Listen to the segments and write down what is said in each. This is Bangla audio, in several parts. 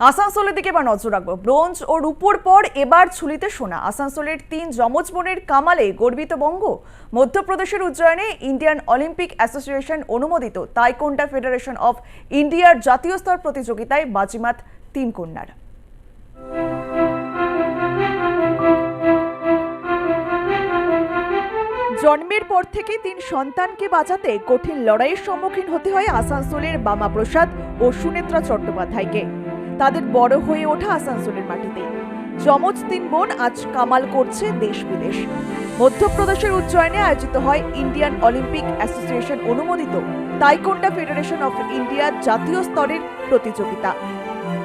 আসানসোলের দিকে এবার নজর রাখব। ব্রোঞ্জ ও রূপোর পর এবার ছুলিতে সোনা। আসানসোলের তিন যমজ বোনের কামালে গর্বিত বঙ্গ। মধ্যপ্রদেশের উজ্জয়নে ইন্ডিয়ান অলিম্পিক অ্যাসোসিয়েশন অনুমোদিত। তাইকোন্ডা ফেডারেশন অফ ইন্ডিয়ার জাতীয় স্তর প্রতিযোগিতায় বাজিমাত তিন কন্যার। জন্মের পর থেকে তিন সন্তানকে বাঁচাতে কঠিন লড়াইয়ের সম্মুখীন হতে হয় আসানসোলের বামা প্রসাদ ও সুনেত্রা চট্টোপাধ্যায়কে। তাদের বড় হয়ে ওঠা আসানসোলের মাটিতে। যমজ তিন বোন আজ কামাল করছে দেশ বিদেশ। মধ্যপ্রদেশের উজ্জয়নে আয়োজিত হয় ইন্ডিয়ান অলিম্পিক অ্যাসোসিয়েশন অনুমোদিত তাইকোন্ডা ফেডারেশন অফ ইন্ডিয়া জাতীয় স্তরের প্রতিযোগিতা।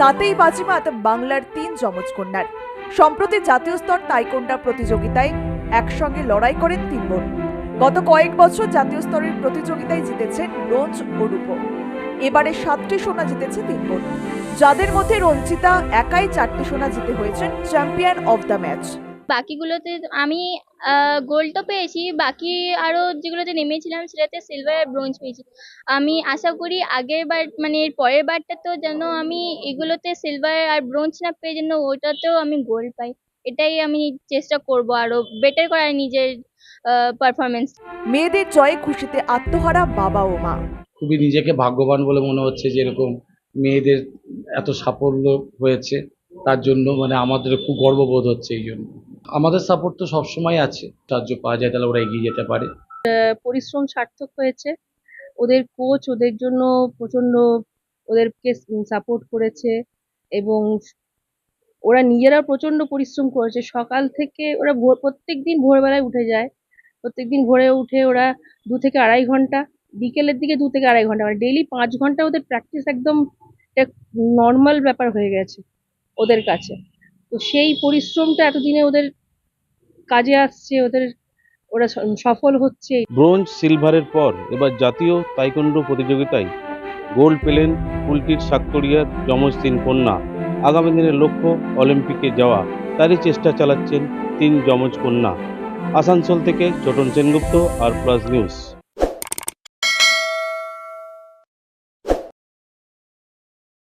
তাতেই বাজিমাত বাংলার তিন যমজ কন্যার। সম্প্রতি জাতীয় স্তর তাইকোন্ডা প্রতিযোগিতায় একসঙ্গে লড়াই করেন তিন বোন। গত কয়েক বছর জাতীয় স্তরের প্রতিযোগিতায় জিতেছেন ব্রোঞ্জ ও রূপো এবারে সাতটি সোনা জিতেছে তিন বোন যাদের মধ্যে রঞ্জিতা একাই চারটি সোনা জিতে হয়েছেন চ্যাম্পিয়ন অফ দ্য ম্যাচ। বাকিগুলোতে আমি গোল্ড তো পেয়েছি, বাকি আরও যেগুলোতে নেমেছিলাম সেটাতে সিলভার আর ব্রোঞ্জ পেয়েছি। আমি আশা করি আগের বার মানে এর পরের বারটা তো যেন আমি এগুলোতে সিলভার আর ব্রোঞ্জ না পেয়ে যেন ওটাতেও আমি গোল্ড পাই। এটাই আমি চেষ্টা করব আরও বেটার করার নিজের পারফরমেন্স মেয়েদের জয়ে খুশিতে আত্মহারা বাবা ও মা। খুবই নিজেকে ভাগ্যবান বলে মনে হচ্ছে যে এরকম মেয়েদের এত সাফল্য হয়েছে তার জন্য মানে আমাদের খুব গর্ববোধ হচ্ছে এই জন্য। আমাদের সাপোর্ট তো সবসময় আছে সাহায্য পাওয়া যায় তাহলে ওরা এগিয়ে যেতে পারে। পরিশ্রম সার্থক হয়েছে ওদের কোচ ওদের জন্য প্রচণ্ড ওদেরকে সাপোর্ট করেছে এবং ওরা নিজেরা প্রচণ্ড পরিশ্রম করেছে। সকাল থেকে ওরা প্রত্যেক দিন ভোরবেলায় উঠে যায় প্রত্যেক দিন ভোরে উঠে ওরা দু থেকে আড়াই ঘণ্টা, বিকেলের দিকে দু থেকে আড়াই ঘণ্টা মানে ডেইলি পাঁচ ঘণ্টা ওদের প্র্যাকটিস একদম নর্মাল ব্যাপার হয়ে গেছে ওদের কাছে। তো সেই পরিশ্রমটা এতদিনে ওদের কাজে আসছে, ওদের, ওরা সফল হচ্ছে। ব্রোঞ্জ, সিলভারের পর এবার জাতীয় তাইকোন্ডো প্রতিযোগিতায় গোল্ড পেলেন কুলটির সাক্তরিয়ার যমজ তিন কন্যা। আগামী দিনের লক্ষ্য অলিম্পিকে যাওয়া, তারই চেষ্টা চালাচ্ছেন তিন যমজ কন্যা। আসানসোল থেকে Chatan Sengupta R plus news.